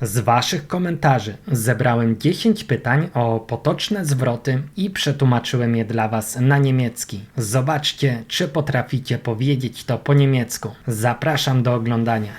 Z Waszych komentarzy zebrałem 10 pytań o potoczne zwroty i przetłumaczyłem je dla Was na niemiecki. Zobaczcie, czy potraficie powiedzieć to po niemiecku. Zapraszam do oglądania.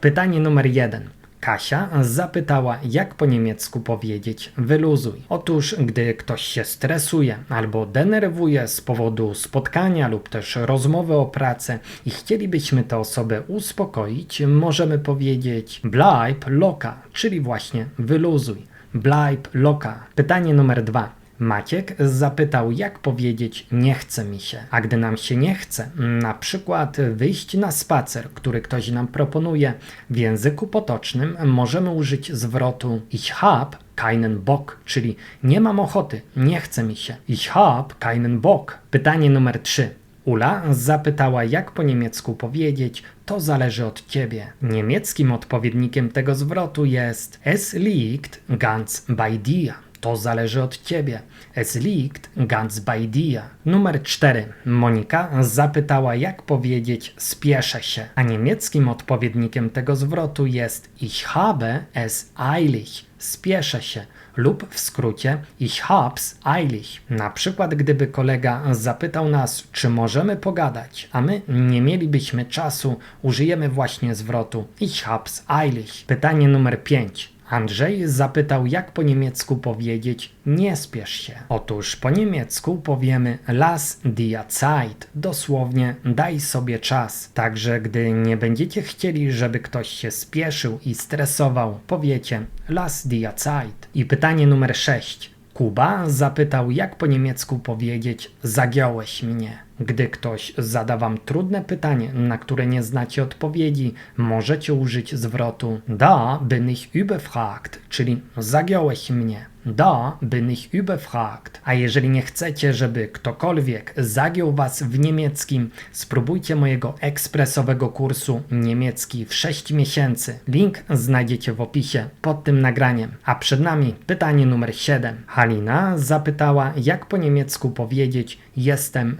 Pytanie numer jeden. Kasia zapytała, jak po niemiecku powiedzieć wyluzuj. Otóż, gdy ktoś się stresuje albo denerwuje z powodu spotkania lub też rozmowy o pracę i chcielibyśmy tę osobę uspokoić, możemy powiedzieć bleib loka, czyli właśnie wyluzuj. Bleib loka. Pytanie numer dwa. Maciek zapytał, jak powiedzieć nie chce mi się. A gdy nam się nie chce, na przykład wyjść na spacer, który ktoś nam proponuje, w języku potocznym możemy użyć zwrotu ich hab keinen Bock, czyli nie mam ochoty, nie chce mi się. Ich hab keinen Bock. Pytanie numer 3. Ula zapytała, jak po niemiecku powiedzieć, to zależy od ciebie. Niemieckim odpowiednikiem tego zwrotu jest Es liegt ganz bei dir. To zależy od ciebie. Es liegt ganz bei dir. Numer 4. Monika zapytała, jak powiedzieć spieszę się, a niemieckim odpowiednikiem tego zwrotu jest ich habe es eilig. Spieszę się lub w skrócie ich hab's eilig. Na przykład gdyby kolega zapytał nas, czy możemy pogadać, a my nie mielibyśmy czasu, użyjemy właśnie zwrotu ich hab's eilig. Pytanie numer 5. Andrzej zapytał, jak po niemiecku powiedzieć nie spiesz się. Otóż po niemiecku powiemy lass dir Zeit, dosłownie daj sobie czas. Także gdy nie będziecie chcieli, żeby ktoś się spieszył i stresował, powiecie lass dir Zeit. I pytanie numer 6. Kuba zapytał, jak po niemiecku powiedzieć zagiąłeś mnie. Gdy ktoś zada wam trudne pytanie, na które nie znacie odpowiedzi, możecie użyć zwrotu da bin ich überfragt, czyli zagiąłeś mnie. Da bin ich überfragt. A jeżeli nie chcecie, żeby ktokolwiek zagiął was w niemieckim, spróbujcie mojego ekspresowego kursu niemiecki w 6 miesięcy. Link znajdziecie w opisie pod tym nagraniem. A przed nami pytanie numer 7. Halina zapytała, jak po niemiecku powiedzieć jestem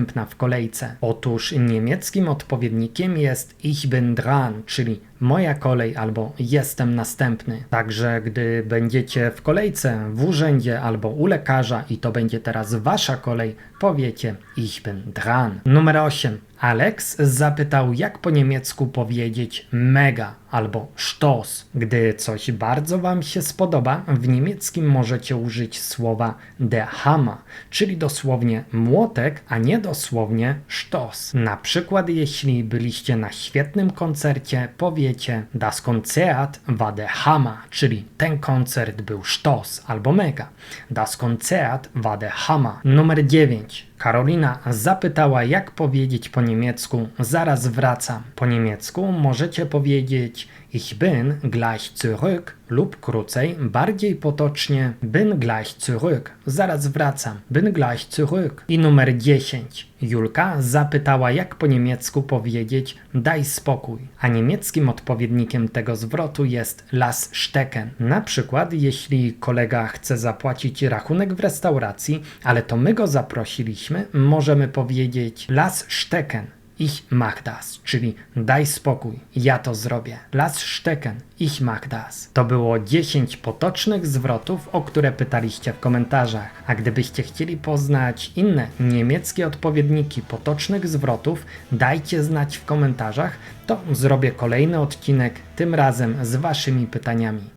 następna w kolejce. Otóż niemieckim odpowiednikiem jest ich bin dran, czyli moja kolej albo jestem następny. Także gdy będziecie w kolejce w urzędzie albo u lekarza i to będzie teraz wasza kolej, powiecie ich bin dran. Numer 8. Alex zapytał, jak po niemiecku powiedzieć mega albo sztos. Gdy coś bardzo Wam się spodoba, w niemieckim możecie użyć słowa der Hammer, czyli dosłownie młotek, a nie dosłownie sztos. Na przykład, jeśli byliście na świetnym koncercie, powiecie das Konzert war der Hammer, czyli ten koncert był sztos albo mega. Das Konzert war der Hammer. Numer 9. Karolina zapytała, jak powiedzieć po niemiecku zaraz wracam. Po niemiecku możecie powiedzieć ich bin gleich zurück lub krócej, bardziej potocznie bin gleich zurück. Zaraz wracam. Bin gleich zurück. I numer 10. Julka zapytała, jak po niemiecku powiedzieć daj spokój, a niemieckim odpowiednikiem tego zwrotu jest las stecken. Na przykład, jeśli kolega chce zapłacić rachunek w restauracji, ale to my go zaprosiliśmy, możemy powiedzieć las stecken. Ich mach das, czyli daj spokój, ja to zrobię. Las stecken, ich mach das. To było 10 potocznych zwrotów, o które pytaliście w komentarzach. A gdybyście chcieli poznać inne niemieckie odpowiedniki potocznych zwrotów, dajcie znać w komentarzach, to zrobię kolejny odcinek, tym razem z waszymi pytaniami.